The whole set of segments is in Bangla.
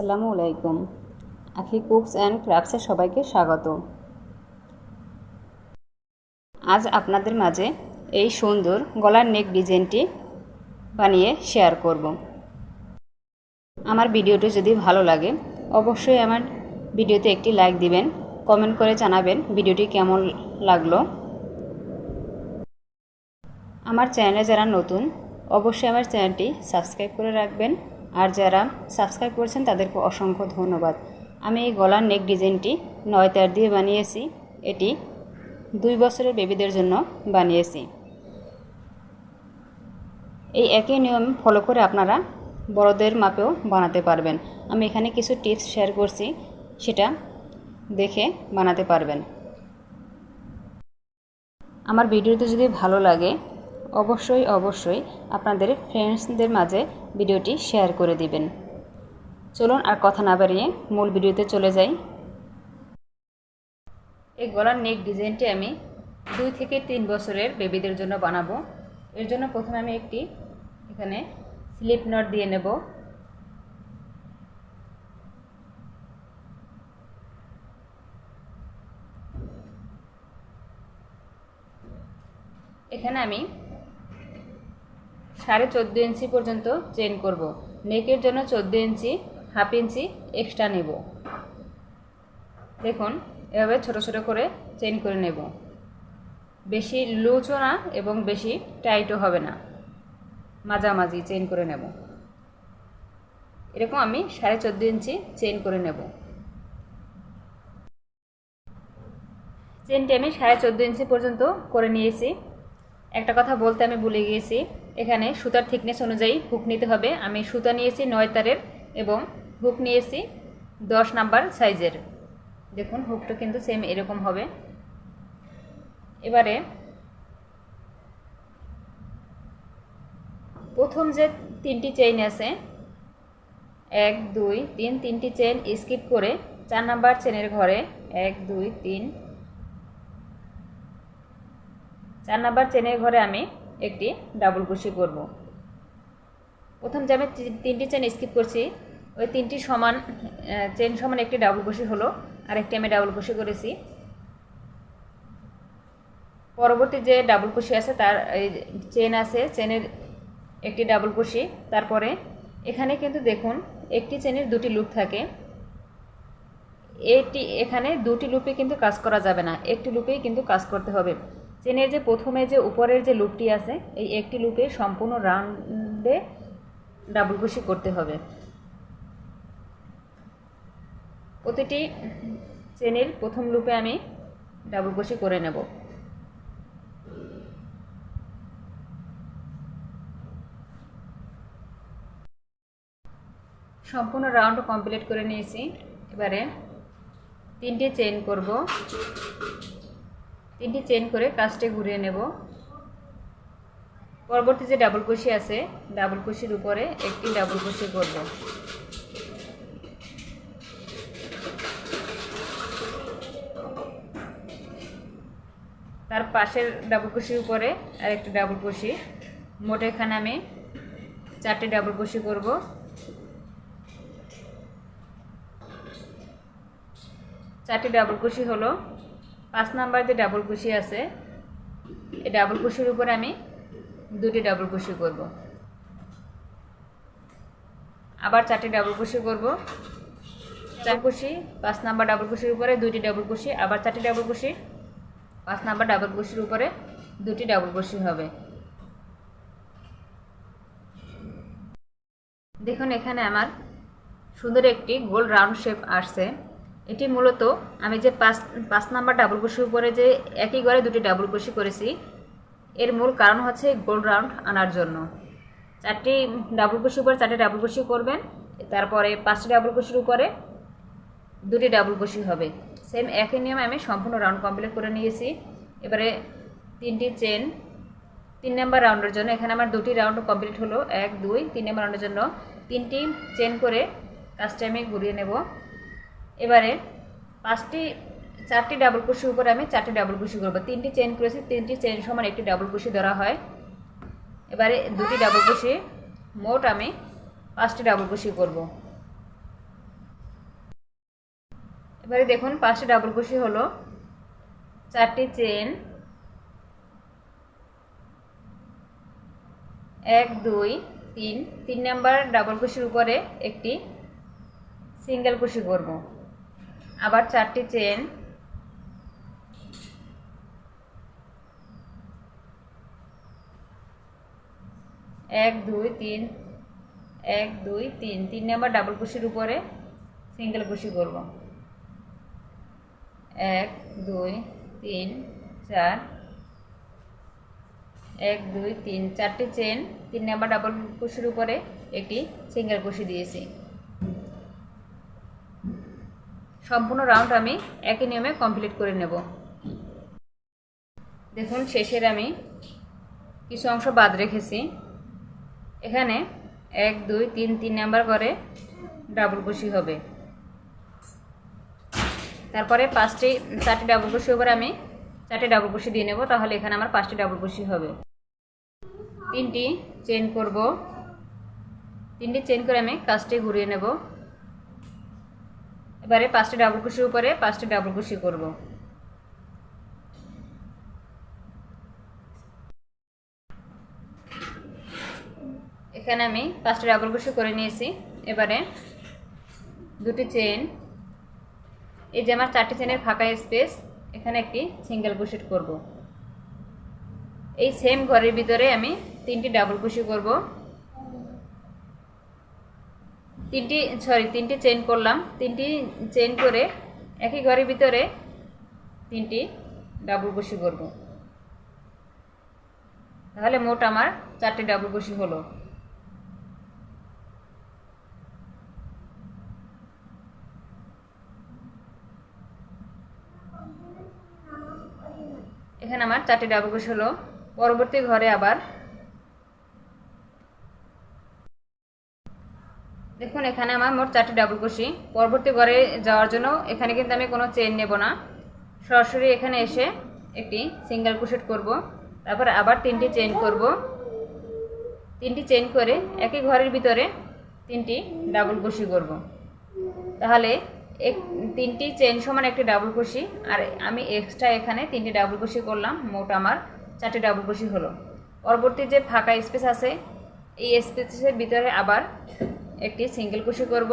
আসসালামু আলাইকুম। আখি কুকস অ্যান্ড ক্রাফটসে সবাইকে স্বাগত। আজ আপনাদের মাঝে এই সুন্দর গলার নেক ডিজাইনটি বানিয়ে শেয়ার করব। আমার ভিডিওটি যদি ভালো লাগে, অবশ্যই আমার ভিডিওতে একটি লাইক দিবেন, কমেন্ট করে জানাবেন ভিডিওটি কেমন লাগল। আমার চ্যানেলে যারা নতুন, অবশ্যই আমার চ্যানেলটি সাবস্ক্রাইব করে রাখবেন। আর যারা সাবস্ক্রাইব করেছেন তাদেরকে অসংখ্য ধন্যবাদ। আমি এই গলার নেক ডিজাইনটি নয় তার দিয়ে বানিয়েছি। এটি দুই বছরের বেবিদের জন্য বানিয়েছি। এই একই নিয়ম ফলো করে আপনারা বড়দের মাপেও বানাতে পারবেন। আমি এখানে কিছু টিপস শেয়ার করছি, সেটা দেখে বানাতে পারবেন। আমার ভিডিওটি যদি ভালো লাগে অবশ্যই অবশ্যই আপনাদের ফ্রেন্ডসদের মাঝে ভিডিওটি শেয়ার করে দিবেন। চলুন আর কথা না বাড়িয়ে মূল ভিডিওতে চলে যাই। এই গলার নেক ডিজাইনটি আমি দুই থেকে তিন বছরের বেবিদের জন্য বানাবো। এর জন্য প্রথমে আমি একটি এখানে স্লিপ নট দিয়ে নেব। এখানে আমি সাড়ে চোদ্দ ইঞ্চি পর্যন্ত চেন করব। নেকের জন্য চোদ্দ ইঞ্চি, হাফ ইঞ্চি এক্সট্রা নেব। দেখুন, এভাবে ছোট ছোট করে চেন করে নেব। বেশি লুচও না এবং বেশি টাইটও হবে না। মাঝামাঝি চেন করে নেব। এরকম আমি সাড়ে চোদ্দ ইঞ্চি চেন করে নেব। চেনটি আমি সাড়ে চোদ্দ ইঞ্চি পর্যন্ত করে নিয়েছি। একটা কথা বলতে আমি ভুলে গিয়েছি। এখানে সুতার থিকনেস অনুযায়ী হুক নিতে হবে। আমি সুতা নিয়েছি নয় তারের এবং হুক নিয়েছি দশ নাম্বার সাইজের। দেখুন হুকটা কিন্তু সেম এরকম হবে। এবারে প্রথম যে তিনটি চেইন আছে, এক, দুই, তিন, তিনটি চেন স্কিপ করে চার নাম্বার চেনের ঘরে এক, দুই, তিন, চার নাম্বার চেনের ঘরে আমি একটি ডাবল কুশি করব। প্রথম যে আমি তিনটি চেন স্কিপ করছি, ওই তিনটি সমান চেন সমান একটি ডাবল কুশি হলো আর একটি আমি ডাবল কুশি করেছি। পরবর্তী যে ডাবল কুশি আছে, তার চেন আছে চেনের একটি ডাবল কুশি তারপরে এখানে কিন্তু দেখুন, একটি চেনের দুটি লুপ থাকে। এটি, এখানে দুটি লুপে কিন্তু কাজ করা যাবে না, একটি লুপেই কিন্তু কাজ করতে হবে। চেনের যে প্রথমে যে উপরের যে লুপটি আছে, এই একটি লুপে সম্পূর্ণ রাউন্ডে ডাবল কুশি করতে হবে। প্রতিটি চেনের প্রথম লুপে আমি ডাবল কুশি করে নেব। সম্পূর্ণ রাউন্ড কমপ্লিট করে নিয়েছি। এবারে তিনটে চেন করব। তিনটি চেন করে কাজটি ঘুরিয়ে নেব। পরবর্তী যে ডাবল কুশি আছে ডাবল কুশির উপরে একটি ডাবল কুশি করব। তার পাশের ডাবল কুশির উপরে আর একটি ডাবল কুশি মোট এখানে আমি চারটি ডাবল কুশি করব। চারটি ডাবল কুশি হলো পাঁচ নাম্বার যে ডাবল কুশি আছে, এই ডাবল কুশির উপরে আমি দুটি ডাবল কুশি করব। আবার চারটি ডাবল কুশি করব। চার কুশি, পাঁচ নাম্বার ডাবল কুশির উপরে দুইটি ডাবল কুশি, আবার চারটি ডাবল কুশি, পাঁচ নাম্বার ডাবল কুশির উপরে দুটি ডাবল কুশি হবে। দেখুন এখানে আমার সুন্দর একটি গোল রাউন্ড শেপ আসছে। এটি মূলত আমি যে পাঁচ পাঁচ নাম্বার ডাবল কুশির উপরে যে একই ঘরে দুটি ডাবল কুশি করেছি, এর মূল কারণ হচ্ছে গোল রাউন্ড আনার জন্য। চারটি ডাবল কুশির উপরে চারটি ডাবল কুশি করবেন, তারপরে পাঁচটি ডাবল কুশির উপরে দুটি ডাবল কুশি হবে। সেম একই নিয়মে আমি সম্পূর্ণ রাউন্ড কমপ্লিট করে নিয়েছি। এবারে তিনটি চেন, তিন নাম্বার রাউন্ডের জন্য, এখানে আমার দুটি রাউন্ড কমপ্লিট হলো, এক, দুই, তিন নাম্বার রাউন্ডের জন্য তিনটি চেন করে কাজটা আমি ঘুরিয়ে নেব। এবারে পাঁচটি, চারটি ডাবল কুশির উপরে আমি চারটি ডাবল কুশি করব। তিনটি চেন করেছি, তিনটি চেন সমান একটি ডাবল কুশি ধরা হয়। এবারে দুটি ডাবল কুশি মোট আমি পাঁচটি ডাবল কুশি করব। এবারে দেখুন, পাঁচটি ডাবল কুশি হলো চারটি চেন এক, দুই, তিন। তিন নাম্বার ডাবল কুশির উপরে একটি সিঙ্গেল কুশি করব। আবার চারটি চেন। এক, দুই, তিন, এক, দুই, তিন। তিন নাম্বার ডাবল কুশির উপরে সিঙ্গেল কুশি করব। এক, দুই, তিন, চার। এক, দুই, তিন। চারটি চেন, তিন নাম্বার ডাবল কুশির উপরে একটি সিঙ্গেল কুশি দিয়েছি। সম্পূর্ণ রাউন্ড আমি একই নিয়মে কমপ্লিট করে নেব। দেখুন, শেষের আমি কিছু অংশ বাদ রেখেছি। এখানে এক, দুই, তিন তিন নাম্বার করে ডাবল কুশি হবে। তারপরে পাঁচটি, চারটি ডাবল কুশি উপরে আমি চারটি ডাবল কুশি দিয়ে নেব, তাহলে এখানে আমার পাঁচটি ডাবল কুশি হবে। তিনটি চেন করব। তিনটি চেন করে আমি কাজটি ঘুরিয়ে নেব। এবারে পাঁচটি ডাবল কুশির উপরে পাঁচটি ডাবল কুশি করব। এখানে আমি পাঁচটি ডাবল কুশি করে নিয়েছি। এবারে দুটি চেন এই যে আমার চারটি চেনের ফাঁকা স্পেস এখানে একটি সিঙ্গেল কুশিট করব। এই সেম ঘরের ভিতরে আমি তিনটি ডাবল কুশি করব। তিনটি সরি তিনটি চেন করলাম। তিনটি চেন করে একই ঘরের ভিতরে তিনটি ডাবল কুশি করব। তাহলে মোট আমার চারটি ডাবল কুশি হলো। এখানে আমার চারটি ডাবল কুশি হলো। পরবর্তী ঘরে আবার দেখুন, এখানে আমার মোট চারটি ডাবল কুশি। পরবর্তী ঘরে যাওয়ার জন্য এখানে কিন্তু আমি কোনো চেন নেব না। সরাসরি এখানে এসে একটি সিঙ্গেল কুশেট করব। তারপর আবার তিনটি চেন করব। তিনটি চেন করে একই ঘরের ভিতরে তিনটি ডাবল কুশি করব। তাহলে এক, তিনটি চেন সমান একটি ডাবল কুশি। আর আমি এক্সট্রা এখানে তিনটি ডাবল কুশি করলাম। মোট আমার চারটি ডাবল কুশি হলো। পরবর্তী যে ফাঁকা স্পেস আছে, এই স্পেসের ভিতরে আবার একটি সিঙ্গেল কুশি করব।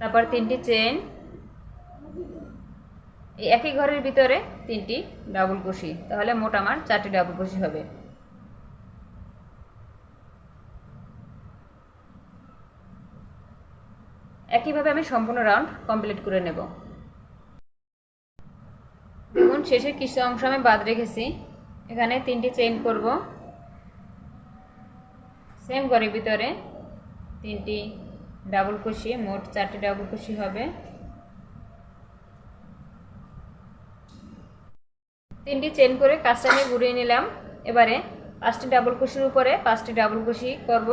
তারপর তিনটি চেন এই একই ঘরের ভিতরে তিনটি ডাবল কুশি তাহলে মোট আমার চারটি ডাবল কুশি হবে। একইভাবে আমি সম্পূর্ণ রাউন্ড কমপ্লিট করে নেব। দেখুন শেষের কিছু অংশ আমি বাদ রেখেছি। এখানে তিনটি চেইন করব। সেম ঘরের ভিতরে। তিনটি ডাবল কুশি মোট চারটি ডাবল কুশি হবে। তিনটি চেন করে কাজটা আমি ঘুরিয়ে নিলাম। এবারে পাঁচটি ডাবল কুশির উপরে পাঁচটি ডাবল কুশি করব।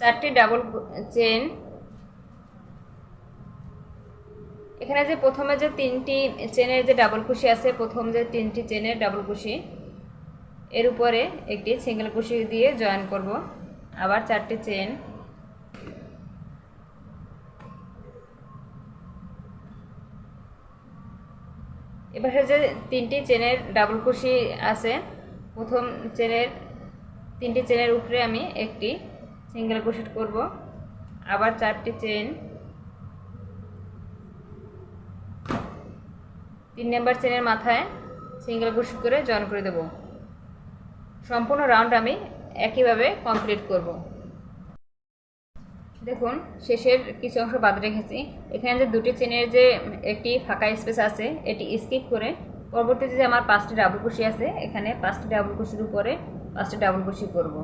চারটি ডাবল চেন এখানে যে প্রথমে যে তিনটি চেনের যে ডাবল কুশি আছে, প্রথম যে তিনটি চেনের ডাবল কুশি, এর উপরে একটি সিঙ্গেল কুশি দিয়ে জয়েন করব। আবার চারটি চেন। এবারে যে তিনটি চেনের ডাবল কুশি আছে, প্রথম চেনের, তিনটি চেনের উপরে আমি একটি সিঙ্গেল ক্রোশেট করব। আবার চারটি চেন। তিন নাম্বার চেনের মাথায় সিঙ্গেল ক্রোশেট করে জয়েন করে দেব। সম্পূর্ণ রাউন্ড আমি একইভাবে কমপ্লিট করব। দেখুন, শেষের কিছু অংশ বাদ রেখেছি। এখানে যে দুটি চেনের যে একটি ফাঁকা স্পেস আছে, এটি স্কিপ করে পরবর্তীতে যে আমার পাঁচটি ডাবল কুশি আছে, এখানে পাঁচটি ডাবল কুশির উপরে পাঁচটি ডাবল কুশি করব।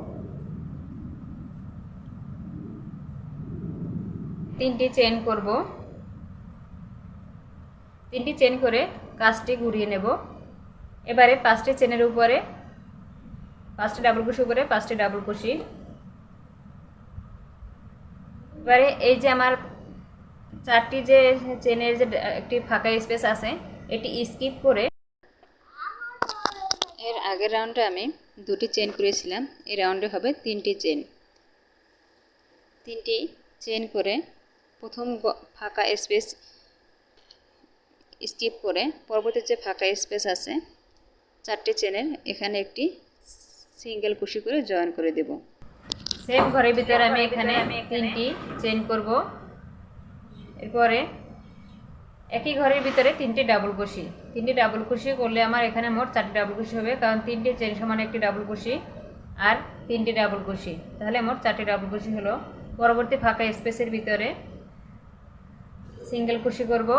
তিনটি চেন করব। তিনটি চেন করে কাজটি ঘুরিয়ে নেব। এবারে পাঁচটি চেনের উপরে, পাঁচটি ডাবল কুশি উপরে, পাঁচটি ডাবল কুশি। এবারে এই যে আমার চারটি যে চেনের যে একটি ফাঁকা স্পেস আছে, এটি স্কিপ করে এর আগের রাউন্ডে আমি দুটি চেন করেছিলাম। এই রাউন্ডে হবে তিনটি চেন। তিনটি চেন করে প্রথম ফাঁকা স্পেস স্কিপ করে পরবর্তী যে ফাঁকা স্পেস আছে, চারটে চেনের এখানে একটি সিঙ্গেল কুশি করে জয়েন করে দেব। সেম ঘরের ভিতরে আমি এখানে তিনটি চেন করব। এরপরে একই ঘরের ভিতরে তিনটি ডাবল কুশি তিনটি ডাবল কুশি করলে আমার এখানে মোট চারটি ডাবল কুশি হবে, কারণ তিনটি চেন সমান একটি ডাবল কুশি আর তিনটি ডাবল কুশি তাহলে মোট চারটি ডাবল কুশি হলো। পরবর্তী ফাঁকা স্পেসের ভিতরে সিঙ্গেল কুশি করব।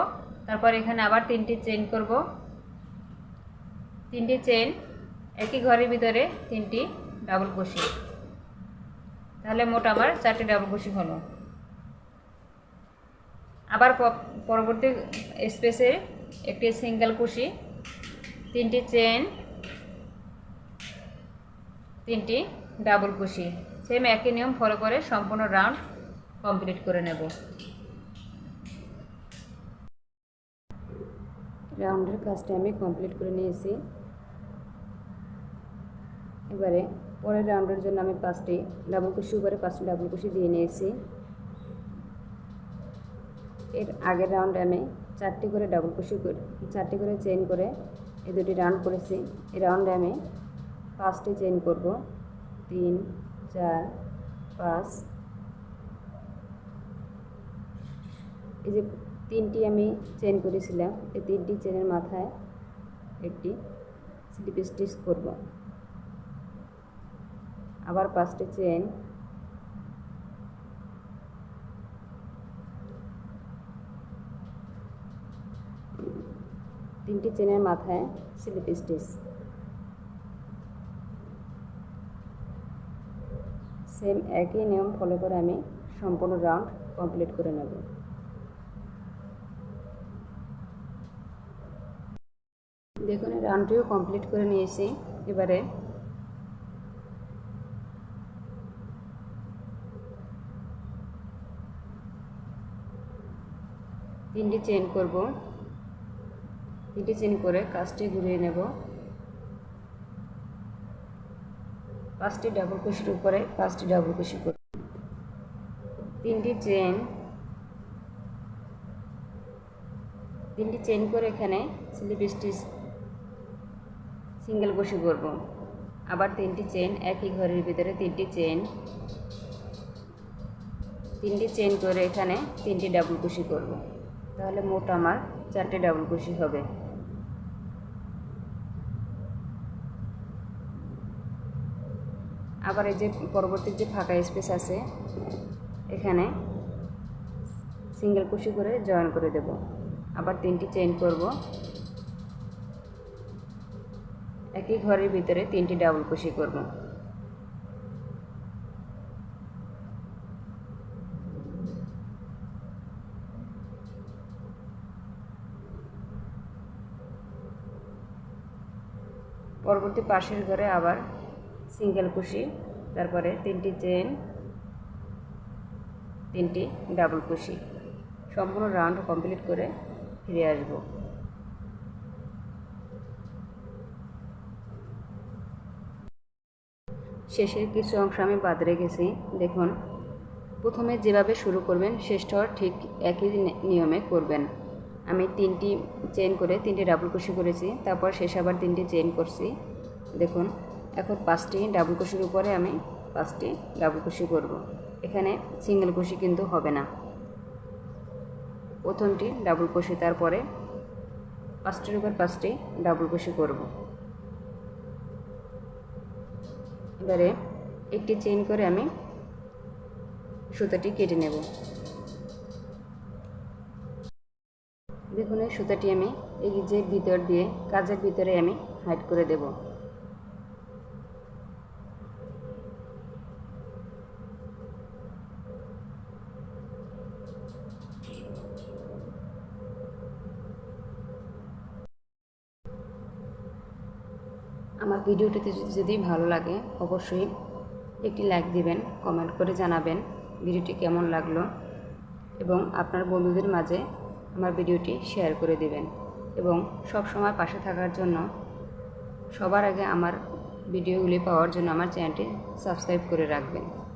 তারপর এখানে আবার তিনটি চেন করব। তিনটি চেন একই ঘরের ভিতরে তিনটি ডাবল কুশি তাহলে মোট আমার চারটি ডাবল কুশি হলো। আবার পরবর্তী স্পেসে একটি সিঙ্গেল কুশি তিনটি চেন তিনটি ডাবল কুশি সেম একই নিয়ম ফলো করে সম্পূর্ণ রাউন্ড কমপ্লিট করে নেব। রাউন্ডের কাজটা আমি কমপ্লিট করে নিয়েছি। এবারে পরের রাউন্ডের জন্য আমি পাঁচটি ডাবল কুশি উপরে পাঁচটি ডাবল কুশি দিয়ে নিয়েছি। এর আগের রাউন্ডে আমি চারটি করে ডাবল কুশি করে, চারটি করে চেন করে এই দুটি রাউন্ড করেছি। এই রাউন্ডে আমি পাঁচটি চেন করব। তিন, চার, পাঁচ। এই যে তিনটি আমি চেন করেছিলাম। এই তিনটি চেনের মাথায় একটি স্লিপ স্টিচ করব। আবার পাঁচটি চেন তিনটি চেনের মাথায় স্লিপ স্টিচ সেম একই নিয়ম ফলো করে আমি সম্পূর্ণ রাউন্ড কমপ্লিট করে নেব। দেখুন রাউন্ডটিও কমপ্লিট করে নিয়েছি। এবারে তিনটি চেন করব। তিনটি চেন করে কাজটি ঘুরিয়ে নেব। পাঁচটি ডাবল কুশির উপরে পাঁচটি ডাবল কুশি করব তিনটি চেন তিনটি চেন করে এখানে স্লিপ স্টিচ সিঙ্গেল কুশি করব। আবার তিনটি চেন একই ঘরের ভিতরে তিনটি চেন তিনটি চেন করে এখানে তিনটি ডাবল কুশি করব। তাহলে মোট আমার চারটে ডাবল কুশি হবে। আবার এই যে পরবর্তী যে ফাঁকা স্পেস আছে, এখানে সিঙ্গেল কুশি করে জয়েন করে দেব। আবার তিনটি চেইন করব। একই ঘরের ভিতরে তিনটি ডাবল কুশি করব। পরবর্তী পাশের ঘরে আবার সিঙ্গেল কুশি, তারপরে তিনটি চেন তিনটি ডাবল কুশি। সম্পূর্ণ রাউন্ড কমপ্লিট করে ফিরে আসব। শেষের কিছু অংশ আমি বাদ রেখেছি। দেখুন, প্রথমে যেভাবে শুরু করবেন শেষটাও ঠিক একই নিয়মে করবেন। আমি তিনটি চেন করে, তিনটি ডাবল কুশি করেছি, তারপর শেষ আবার তিনটি চেন করছি। দেখুন, এখন পাঁচটি ডাবল কুশির উপরে আমি পাঁচটি ডাবল কুশি করব। এখানে সিঙ্গেল কুশি কিন্তু হবে না। প্রথমটি ডাবল কুশি তারপরে পাঁচটির উপর পাঁচটি ডাবল কুশি করব। এবারে একটি চেইন করে আমি সুতাটি কেটে নেব। দেখুন, এই সুতাটি আমি এই যে ভিতর দিয়ে, কাজের ভিতরে আমি হাইড করে দেব। আমার ভিডিওটিতে যদি- ভালো লাগে, অবশ্যই একটি লাইক দিবেন কমেন্ট করে জানাবেন ভিডিওটি কেমন লাগল এবং আপনার বন্ধুদের মাঝে আমার ভিডিওটি শেয়ার করে দিবেন। এবং সব সময় পাশে থাকার জন্য সবার আগে আমার ভিডিওগুলি পাওয়ার জন্য আমার চ্যানেলটি সাবস্ক্রাইব করে রাখবেন।